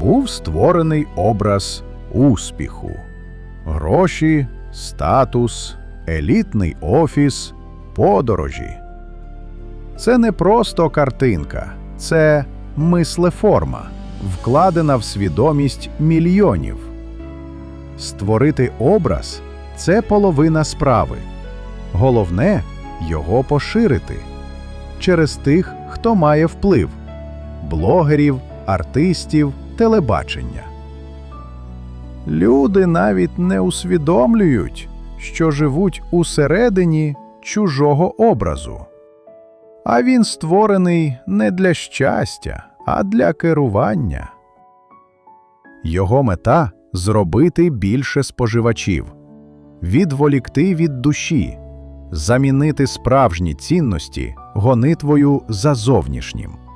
був створений образ успіху, гроші, статус, елітний офіс, подорожі. Це не просто картинка, це мислеформа, вкладена в свідомість мільйонів. Створити образ це половина справи. Головне його поширити через тих, хто має вплив блогерів, артистів, телебачення. Люди навіть не усвідомлюють, що живуть усередині чужого образу. А він створений не для щастя, а для керування. Його мета зробити більше споживачів, відволікти від душі, замінити справжні цінності гонитвою за зовнішнім.